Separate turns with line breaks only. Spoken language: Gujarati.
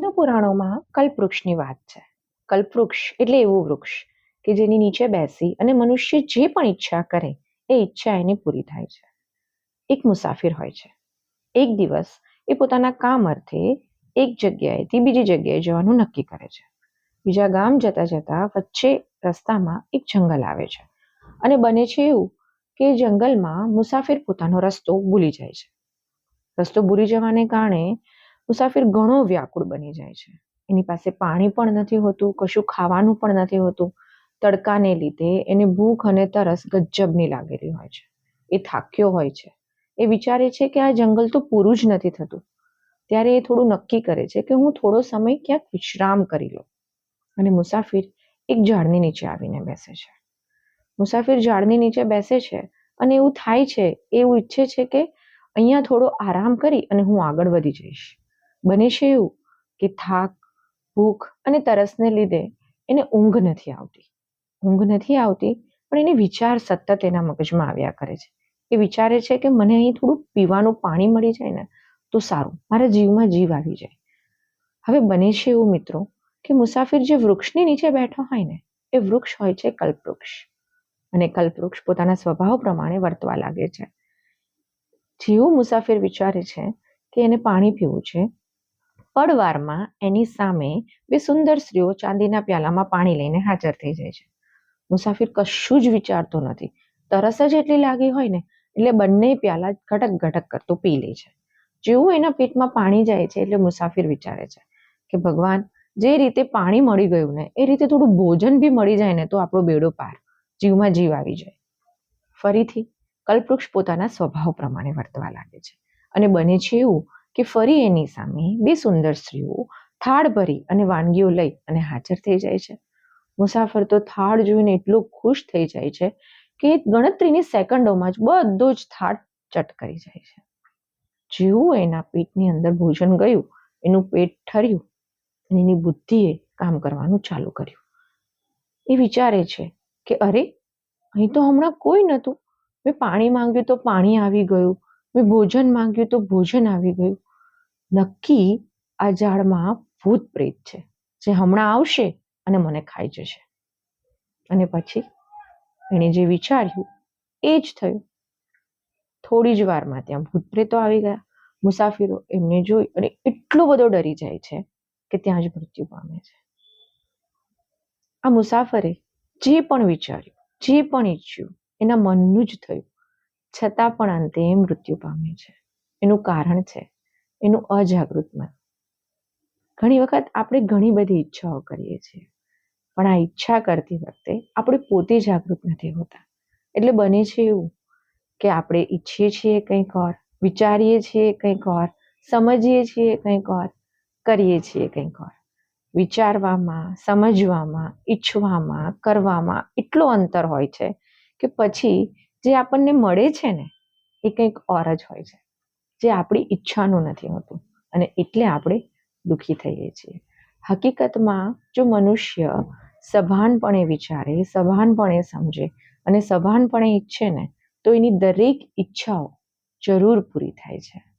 હિન્દુ પુરાણોમાં કલ્પવૃક્ષની વાત છે. કલ્પવૃક્ષ એટલે એવું વૃક્ષ કે જેની નીચે બેસી અને મનુષ્ય જે પણ ઈચ્છા કરે, એ ઈચ્છા એની પૂરી થાય છે. એક મુસાફિર હોય છે. એક દિવસ એ પોતાના કામ અર્થે એક જગ્યાએથી બીજી જગ્યાએ જવાનું નક્કી કરે છે. બીજા ગામ જતા જતા વચ્ચે રસ્તામાં એક જંગલ આવે છે. અને બને છે એવું કે જંગલમાં મુસાફિર પોતાનો રસ્તો ભૂલી જાય છે. રસ્તો ભૂલી જવાને કારણે મુસાફિર ઘણો વ્યાકુળ બની જાય છે. એની પાસે પાણી પણ નથી હોતું, કશું ખાવાનું પણ નથી હોતું. તડકાને લીધે એને ભૂખ અને તરસ ગજબની લાગેલી હોય છે. એ થાક્યો હોય છે. એ વિચારે છે કે આ જંગલ તો પૂરું જ નથી થતું. ત્યારે એ થોડું નક્કી કરે છે કે હું થોડો સમય ક્યાંક વિશ્રામ કરી લઉં. અને મુસાફિર એક ઝાડની નીચે આવીને બેસે છે. મુસાફિર ઝાડની નીચે બેસે છે અને એવું થાય છે, એવું ઈચ્છે છે કે અહીંયા થોડો આરામ કરી અને હું આગળ વધી જઈશ. બને છે એવું કે થાક, ભૂખ અને તરસને લીધે એને ઊંઘ નથી આવતી. ઊંઘ નથી આવતી, પણ એને વિચાર સતત એના મગજમાં આવ્યા કરે છે. એ વિચારે છે કે મને અહીં થોડું પીવાનું પાણી મળી જાય ને, તો સારું. મારા જીવમાં જીવ આવી જાય. હવે બને છે એવું મિત્રો કે મુસાફિર જે વૃક્ષની નીચે બેઠો હોય ને, એ વૃક્ષ હોય છે કલ્પવૃક્ષ. અને કલ્પવૃક્ષ પોતાના સ્વભાવ પ્રમાણે વર્તવા લાગે છે. જેવું મુસાફિર વિચારે છે કે એને પાણી પીવું છે પડવારમાં એની સામે બે સુંદર સ્ત્રીઓ ચાંદીના પ્યાલામાં પાણી લઈને હાજર થઈ જાય છે. મુસાફિર કશું જ વિચારતો નથી. તરસ જ એટલી લાગી હોય ને, એટલે બંને પ્યાલા ઘટક ઘટક કરતો પી લે છે. જેવું એના પેટમાં પાણી જાય છે એટલે મુસાફિર વિચારે છે કે ભગવાન, જે રીતે પાણી મળી ગયું ને, એ રીતે થોડું ભોજન બી મળી જાય ને તો આપણો બેડો પાર, જીવમાં જીવ આવી જાય. ફરીથી કલ્પવૃક્ષ પોતાના સ્વભાવ પ્રમાણે વર્તવા લાગે છે. અને બને છે એવું કે ફરી એની સામે બે સુંદર સ્ત્રીઓ થાળ ભરી અને વાનગીઓ લઈ અને હાજર થઈ જાય છે. મુસાફર તો થાળ જોઈને એટલો ખુશ થઈ જાય છે કે ગણતરીની સેકન્ડોમાં જ બધો જ થાળ ચટ કરી જાય છે. જેવું એના પેટની અંદર ભોજન ગયું, એનું પેટ ઠર્યું અને એની બુદ્ધિએ કામ કરવાનું ચાલુ કર્યું. એ વિચારે છે કે અરે, અહીં તો હમણાં કોઈ નહોતું. મેં પાણી માંગ્યું તો પાણી આવી ગયું. મેં ભોજન માંગ્યું તો ભોજન આવી ગયું. નક્કી આ ઝાડમાં ભૂત પ્રેત છે, જે હમણાં આવશે અને મને ખાઈ જશે. અને પછી એણે જે વિચાર્યું એ જ થયું. થોડી જ વારમાં ત્યાં ભૂત પ્રેતો આવી ગયા. મુસાફિરો એમને જોઈ અને એટલો બધો ડરી જાય છે કે ત્યાં જ મૃત્યુ પામે છે. આ મુસાફરે જે પણ વિચાર્યું, જે પણ ઈચ્છ્યું, એના મનનું જ થયું. છતાં પણ અંતે મૃત્યુ પામે છે. એનું કારણ છે, એનું અજાગૃત મન. ઘણી વખત આપણે ઘણી બધી ઈચ્છાઓ કરીએ છીએ, પણ આ ઈચ્છા કરતી વખતે આપણે પોતે જાગૃત નથી હોતા. એટલે બને છે એવું કે આપણે ઈચ્છીએ છીએ કંઈક ઓર, વિચારીએ છીએ કંઈક ઓર, સમજીએ છીએ કંઈક ઓર, કરીએ છીએ કંઈક ઓર. વિચારવામાં, સમજવામાં, ઈચ્છવામાં, કરવામાં એટલો અંતર હોય છે કે પછી જે આપણને મળે છે ને, એ કંઈક ઓર જ હોય છે. જે આપણી ઈચ્છાનું નથી હોતું અને એટલે આપણે દુઃખી થઈએ છીએ. હકીકતમાં જો મનુષ્ય સભાનપણે વિચારે, સભાનપણે સમજે અને સભાનપણે ઈચ્છે ને, તો એની દરેક ઈચ્છાઓ જરૂર પૂરી થાય છે.